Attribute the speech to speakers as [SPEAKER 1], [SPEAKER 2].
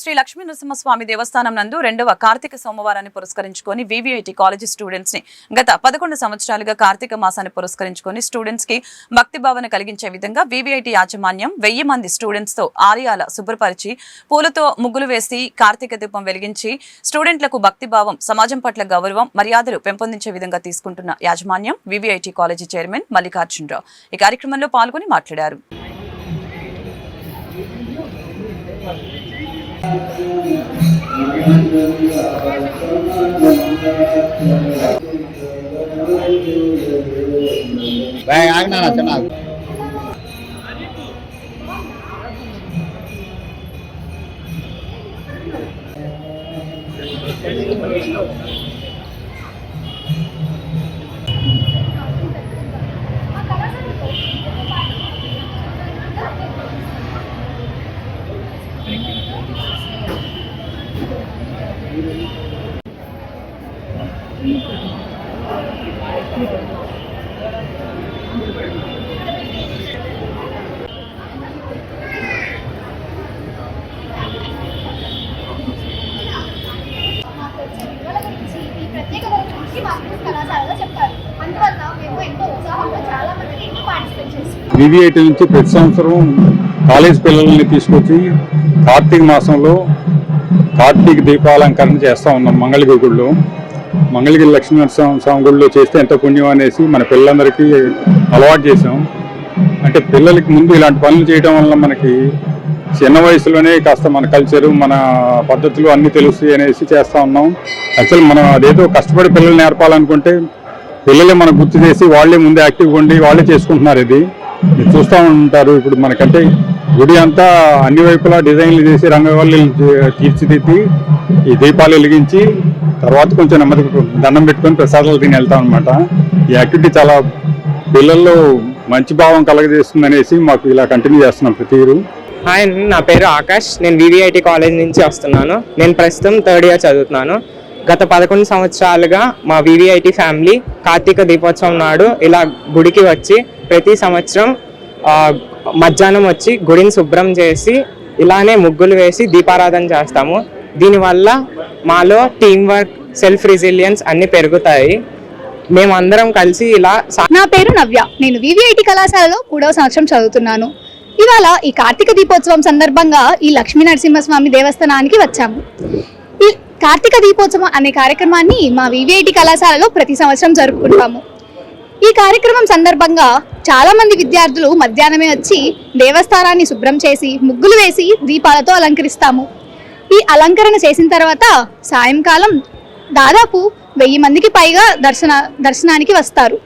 [SPEAKER 1] శ్రీ లక్ష్మీ నరసింహస్వామి దేవస్థానం నందు రెండవ కార్తీక సోమవారాన్ని పురస్కరించుకొని వివిఐటి కాలేజీ స్టూడెంట్స్ని గత పదకొండు సంవత్సరాలుగా కార్తీక మాసాన్ని పురస్కరించుకొని స్టూడెంట్స్కి భక్తి భావన కలిగించే విధంగా వివిఐటి యాజమాన్యం వెయ్యి మంది స్టూడెంట్స్తో ఆలయాల శుభ్రపరిచి పూలతో ముగ్గులు వేసి కార్తీక దీపం వెలిగించి స్టూడెంట్లకు భక్తి భావం సమాజం పట్ల గౌరవం మర్యాదలు పెంపొందించే విధంగా తీసుకుంటున్న యాజమాన్యం వివిఐటి కాలేజీ చైర్మన్ మల్లికార్జునరావు. ఈ కార్యక్రమంలో పాల్గొని మాట్లాడారు.
[SPEAKER 2] ಆಗ್ನಾರ ಚೆನ್ನಾಗಿ Thank you.
[SPEAKER 3] వివిఐటి నుంచి ప్రతి సంవత్సరం కాలేజ్ పిల్లల్ని తీసుకొచ్చి కార్తీక మాసంలో కార్తీక దీపాలంకరణ చేస్తూ ఉన్నాం మంగళగిరి గుళ్ళు మంగళగిరి లక్ష్మీనరసింహ స్వామి గుడిలో చేస్తే ఎంత పుణ్యం అనేసి మన పిల్లలందరికీ అలవాటు చేసాం అంటే పిల్లలకి ముందు ఇలాంటి పనులు చేయడం వల్ల మనకి చిన్న వయసులోనే కాస్త మన కల్చరు మన పద్ధతులు అన్నీ తెలుస్తాయి అనేసి చేస్తూ ఉన్నాం. యాక్చువల్ మనం అదేదో కష్టపడి పిల్లలు నేర్పాలనుకుంటే పిల్లలే మనకు గుర్తు చేసి వాళ్ళే ముందే యాక్టివ్గా ఉండి వాళ్ళే చేసుకుంటున్నారు ఇది. మీరు చూస్తూ ఉంటారు ఇప్పుడు మనకంటే గుడి అంతా అన్ని వైపులా డిజైన్లు చేసి రంగవల్లి తీర్చిదిద్ది ఈ దీపాలు వెలిగించి తర్వాత కొంచెం నెమ్మది దండం పెట్టుకొని ప్రసాదాలు తిని వెళ్తాం అనమాట ఈ యాక్టివిటీ చాలా పిల్లల్లో మంచి భావం కలగజేస్తుంది అనేసి మాకు ఇలా కంటిన్యూ చేస్తున్నాం ప్రతిరు
[SPEAKER 4] హాయ్ నా పేరు ఆకాష్. నేను వివిఐటి కాలేజ్ నుంచి వస్తున్నాను. నేను ప్రస్తుతం థర్డ్ ఇయర్ చదువుతున్నాను. గత పదకొండు సంవత్సరాలుగా మా వివిఐటి ఫ్యామిలీ కార్తీక దీపోత్సవం నాడు ఇలా గుడికి వచ్చి ప్రతి సంవత్సరం మధ్యాహ్నం వచ్చి గుడిని శుభ్రం చేసి ఇలానే ముగ్గులు వేసి దీపారాధన చేస్తాము. దీనివల్ల మాలో టీం వర్క్ సెల్ఫ్ రెసిలియన్స్ అన్నీ పెరుగుతాయి. మేమందరం కలిసి ఇలా
[SPEAKER 5] నా పేరు నవ్య. నేను వివిఐటి కళాశాలలో మూడవ సంవత్సరం చదువుతున్నాను. ఇవాళ ఈ కార్తీక దీపోత్సవం సందర్భంగా ఈ లక్ష్మీ నరసింహస్వామి దేవస్థానానికి వచ్చాము. ఈ కార్తీక దీపోత్సవం అనే కార్యక్రమాన్ని మా వివిఐటి కళాశాలలో ప్రతి సంవత్సరం జరుపుకుంటాము. ఈ కార్యక్రమం సందర్భంగా చాలా మంది విద్యార్థులు మధ్యాహ్నమే వచ్చి దేవస్థానాన్ని శుభ్రం చేసి ముగ్గులు వేసి దీపాలతో అలంకరిస్తాము. ఈ అలంకరణ చేసిన తర్వాత సాయంకాలం దాదాపు వెయ్యి మందికి పైగా దర్శన దర్శనానికి వస్తారు.